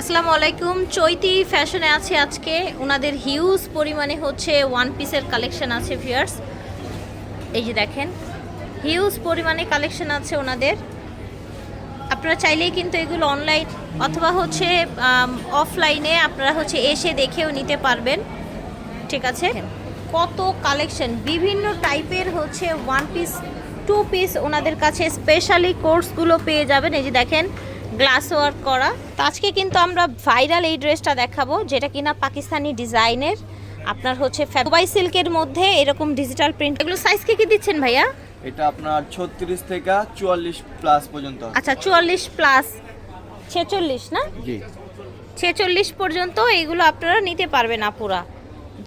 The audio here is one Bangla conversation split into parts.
আসসালামু আলাইকুম। চৈতি ফ্যাশনে আছে আজকে। ওনাদের হিউজ পরিমাণে হচ্ছে ওয়ান পিসের কালেকশন আছে ভিয়ার্স এই যে দেখেন হিউজ পরিমাণে কালেকশন আছে ওনাদের আপনারা চাইলেই কিন্তু এগুলো অনলাইন অথবা হচ্ছে অফলাইনে আপনারা হচ্ছে এসে দেখেও নিতে পারবেন। ঠিক আছে? কত কালেকশন বিভিন্ন টাইপের হচ্ছে ওয়ান পিস টু পিস ওনাদের কাছে স্পেশালি কোর্সগুলো পেয়ে যাবেন। এই যে দেখেন গ্লাস ওয়ার্ক করা। তো আজকে কিন্তু আমরা ভাইরাল এই ড্রেসটা দেখাবো যেটা কিনা পাকিস্তানি ডিজাইনের। আপনার হচ্ছে দুবাই সিল্কের মধ্যে এরকম ডিজিটাল প্রিন্ট এগুলো সাইজ কি কি দিচ্ছেন ভাইয়া? এটা আপনার ছত্রিশ থেকে চুয়াল্লিশ প্লাস পর্যন্ত আচ্ছা চুয়াল্লিশ প্লাস ছেচল্লিশ না? জি। ছেচল্লিশ পর্যন্ত এগুলো আপনারা নিতে পারবেন না আপুরা।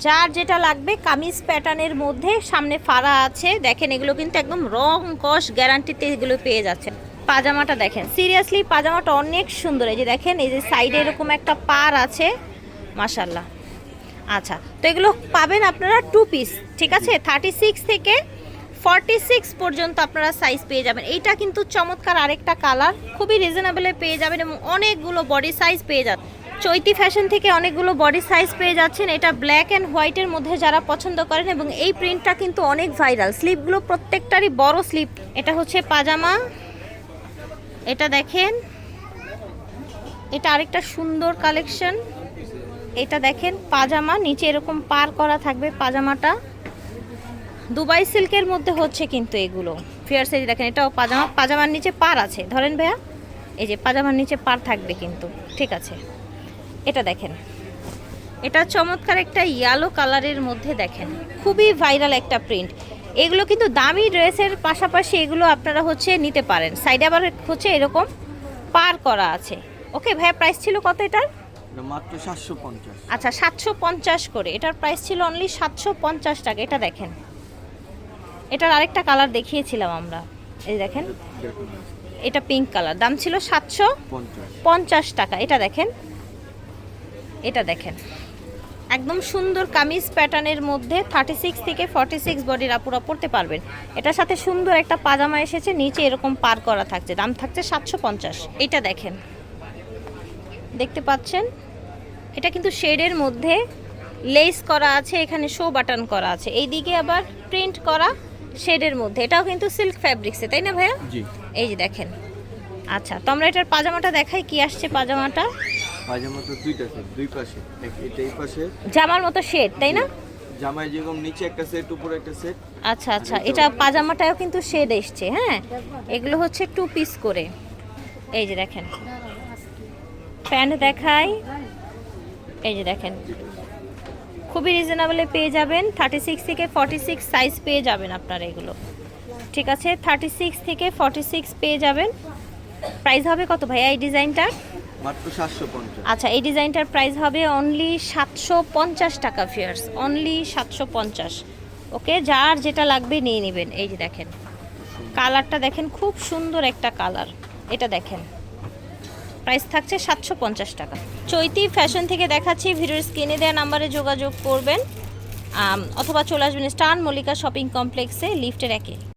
যার যেটা লাগবে কামিজ প্যাটার্নের মধ্যে সামনে ফাড়া আছে। দেখেন এগুলো কিন্তু একদম রং কস গ্যারান্টিতে এগুলো পেয়ে যাচ্ছেন। পাজামাটা দেখেন। সিরিয়াসলি পাজামাটা অনেক সুন্দর। এই যে দেখেন, এই যে সাইডে এরকম একটা পার আছে। মাশাল্লাহ আচ্ছা তো এগুলো পাবেন আপনারা টু পিস ঠিক আছে? থার্টি সিক্স থেকে ফর্টি সিক্স পর্যন্ত আপনারা সাইজ পেয়ে যাবেন। এইটা কিন্তু চমৎকার আরেকটা কালার খুবই রিজনেবলে পেয়ে যাবেন এবং অনেকগুলো বডি সাইজ পেয়ে যাবেন চৈতি ফ্যাশন থেকে অনেকগুলো বডি সাইজ পেয়ে যাচ্ছেন। এটা ব্ল্যাক অ্যান্ড হোয়াইটের মধ্যে যারা পছন্দ করেন এবং এই প্রিন্টটা কিন্তু অনেক ভাইরাল স্লিপগুলো প্রত্যেকটারই বড় স্লিপ এটা হচ্ছে পাজামা। এটা দেখেন। এটা আরেকটা সুন্দর কালেকশন। এটা দেখেন, পাজামা। নিচে এরকম পার করা থাকবে পাজামাটা। দুবাই সিল্কের মধ্যে হচ্ছে কিন্তু এগুলো। ফিয়ার সাইজ দেখেন, এটাও পাজামা। পাজামার নিচে পার আছে। ধরেন ভাইয়া, এই যে পাজামার নিচে পার থাকবে কিন্তু। ঠিক আছে। এটা দেখেন। এটা চমৎকার একটা ইয়ালো কালারের মধ্যে দেখেন। খুবই ভাইরাল একটা প্রিন্ট এগুলো কিন্তু দামি ড্রেসের পাশাপাশি এগুলো আপনারা হচ্ছে নিতে পারেন। সাইডে আবার হচ্ছে এরকম পার করা আছে। ওকে ভাইয়া প্রাইস ছিল কত এটার? এটা মাত্র সাতশো পঞ্চাশ। আচ্ছা সাতশো পঞ্চাশ করে। এটার প্রাইস ছিল অনলি সাতশো পঞ্চাশ টাকা। এটা দেখেন। এটার আরেকটা কালার দেখিয়েছিলাম আমরা। এই দেখেন। এটা পিঙ্ক কালার দাম ছিল সাতশো পঞ্চাশ টাকা। এটা দেখেন। এটা দেখেন। একদম সুন্দর কামিজ প্যাটার্নের মধ্যে থার্টি সিক্স থেকে ফর্টি সিক্স বডির আপুরা পড়তে পারবেন। এটার সাথে সুন্দর একটা পাজামা এসেছে নিচে এরকম পার করা থাকছে দাম থাকছে সাতশো পঞ্চাশ। এটা দেখেন। দেখতে পাচ্ছেন? এটা কিন্তু শেডের মধ্যে লেস করা আছে এখানে শো বাটন করা আছে। এই দিকে আবার প্রিন্ট করা শেডের মধ্যে। এটাও কিন্তু সিল্ক ফ্যাব্রিক্সে তাই না ভাইয়া? এই যে দেখেন। আচ্ছা তো আমরা এটার পাজামাটা দেখাই কি আসছে পাজামাটা? পাজামা তো দুইটা সেট দুই পাশে। এটা এই পাশে। জামার মতো শেড তাই না? জামায় যেরকম নিচে একটা সেট উপরে একটা সেট আচ্ছা আচ্ছা। এটা পাজামাটাও কিন্তু শেড এসছে হ্যাঁ? এগুলো হচ্ছে টু পিস করে। এই যে দেখেন। প্যান্ট দেখাই। এই যে দেখেন। খুবই রিজনেবলে পেয়ে যাবেন। থার্টি সিক্স থেকে ফর্টি সিক্স সাইজ পেয়ে যাবেন আপনারা এগুলো। ঠিক আছে? থার্টি সিক্স থেকে ফর্টি সিক্স পেয়ে যাবেন। প্রাইস হবে কত ভাইয়া এই ডিজাইনটার আচ্ছা এই ডিজাইনটার প্রাইস হবে অনলি সাতশো পঞ্চাশ টাকা ফিয়ার্স অনলি সাতশো পঞ্চাশ। ওকে যার যেটা লাগবে নিয়ে নেবেন। এই যে দেখেন, কালারটা দেখেন, খুব সুন্দর একটা কালার। এটা দেখেন প্রাইস থাকছে সাতশো পঞ্চাশ টাকা। চৈতি ফ্যাশন থেকে দেখাচ্ছি, ভিডিওর স্ক্রিনে দেওয়া নাম্বারে যোগাযোগ করবেন। অথবা চলে আসবেন স্টান মল্লিকা শপিং কমপ্লেক্সে লিফটের একে।